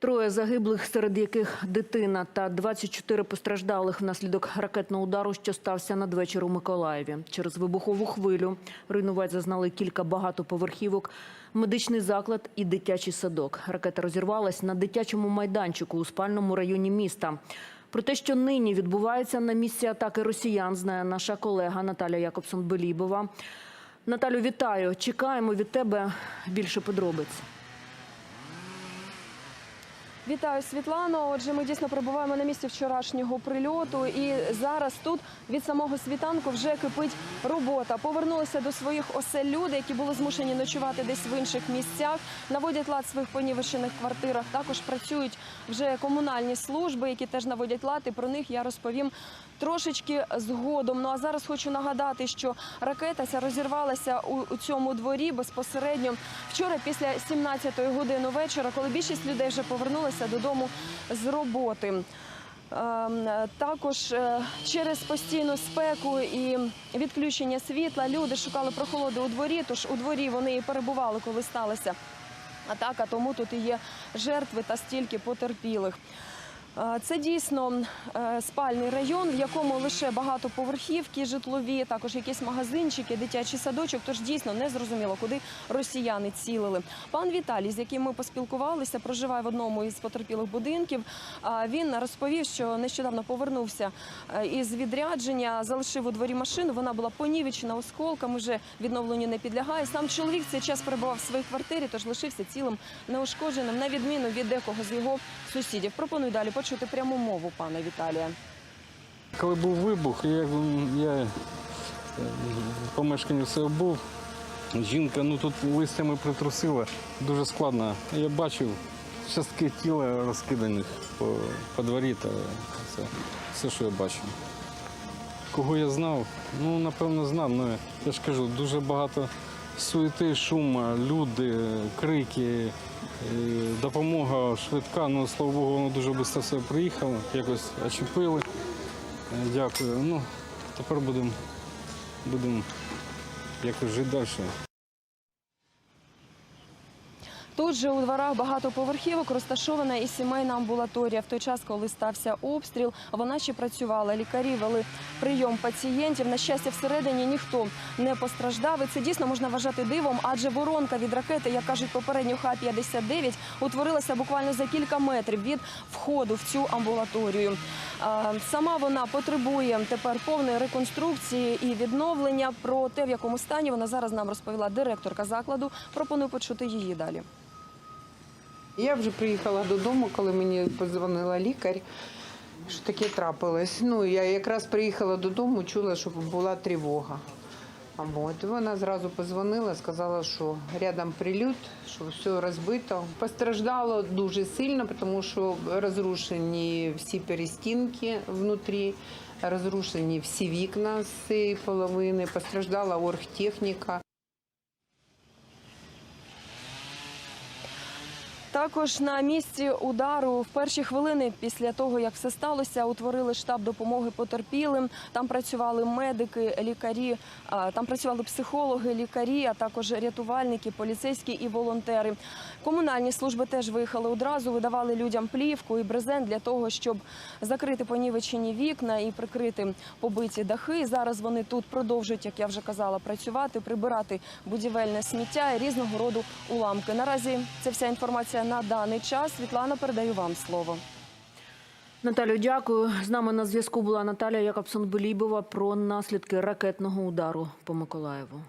Троє загиблих, серед яких дитина та 24 постраждалих внаслідок ракетного удару, що стався надвечір у Миколаєві. Через вибухову хвилю руйнувань зазнали кілька багатоповерхівок, медичний заклад і дитячий садок. Ракета розірвалась на дитячому майданчику у спальному районі міста. Про те, що нині відбувається на місці атаки росіян, знає наша колега Наталя Якобсон-Белібова. Наталю, вітаю! Чекаємо від тебе більше подробиць. Вітаю, Світлано. Отже, ми дійсно перебуваємо на місці вчорашнього прильоту, і зараз тут від самого світанку вже кипить робота. Повернулися до своїх осель люди, які були змушені ночувати десь в інших місцях, наводять лад в своїх понівечених квартирах. Також працюють вже комунальні служби, які теж наводять лад. І про них я розповім трошечки згодом. Ну а зараз хочу нагадати, що ракета розірвалася у, у цьому дворі безпосередньо вчора після 17-ї години вечора, коли більшість людей вже повернулися додому з роботи. Ем, Також е, через постійну спеку і відключення світла люди шукали прохолоди у дворі. Тож у дворі вони і перебували, коли сталася атака. Тому тут і є жертви та стільки потерпілих. Е, Це дійсно е, спальний район, в якому лише багатоповерхівки житлові, також якісь магазинчики, дитячий садочок. Тож дійсно не зрозуміло, куди росіяни цілили. Пан Віталій, з яким ми поспілкувалися, проживає в одному із потерпілих будинків. Він розповів, що нещодавно повернувся е, із відрядження, залишив у дворі машину. Вона була понівечена осколками, вже відновленню не підлягає. Сам чоловік цей час перебував в своїй квартирі, тож лишився цілим неушкодженим, на відміну від декого з його сусідів. Пропоную далі почути пряму мову пана Віталія. Коли був вибух, я, я е, помешканні все був. Жінка ну тут листями притрусила, дуже складно. Я бачив частки тіла розкиданих по, по дворі та все, все, що я бачив. Кого я знав? Ну, напевно, знав. Ну, я ж кажу, дуже багато суєти, шума, люди, крики, е, допомога швидка. Ну, слава Богу, воно дуже швидко все приїхало, якось очепили. Е, Дякую. Ну, тепер будемо будем якось жити далі. Тут же у дворах багатоповерхівок розташована і сімейна амбулаторія. В той час, коли стався обстріл, вона ще працювала. Лікарі вели прийом пацієнтів. На щастя, всередині ніхто не постраждав. І це дійсно можна вважати дивом, адже воронка від ракети, як кажуть попередньо Х-59, утворилася буквально за кілька метрів від входу в цю амбулаторію. Сама вона потребує тепер повної реконструкції і відновлення. Про те, в якому стані вона зараз нам розповіла директорка закладу. Пропоную почути її далі. Я вже приїхала додому, коли мені подзвонила лікар, що таке трапилось. Ну, я якраз приїхала додому, чула, що була тривога. От вона зразу позвонила, сказала, що рядом прильот, що все розбито. Постраждало дуже сильно, тому що розрушені всі перестінки внутрі, розрушені всі вікна з цієї половини, постраждала оргтехніка. Також на місці удару в перші хвилини після того, як все сталося, утворили штаб допомоги потерпілим. Там працювали медики, лікарі, там працювали психологи, лікарі, а також рятувальники, поліцейські і волонтери. Комунальні служби теж виїхали одразу, видавали людям плівку і брезент для того, щоб закрити понівечені вікна і прикрити побиті дахи. Зараз вони тут продовжують, як я вже казала, працювати, прибирати будівельне сміття і різного роду уламки. Наразі це вся інформація на даний час. Світлана, передаю вам слово. Наталю, дякую. З нами на зв'язку була Наталія Якобсон-Белібова про наслідки ракетного удару по Миколаєву.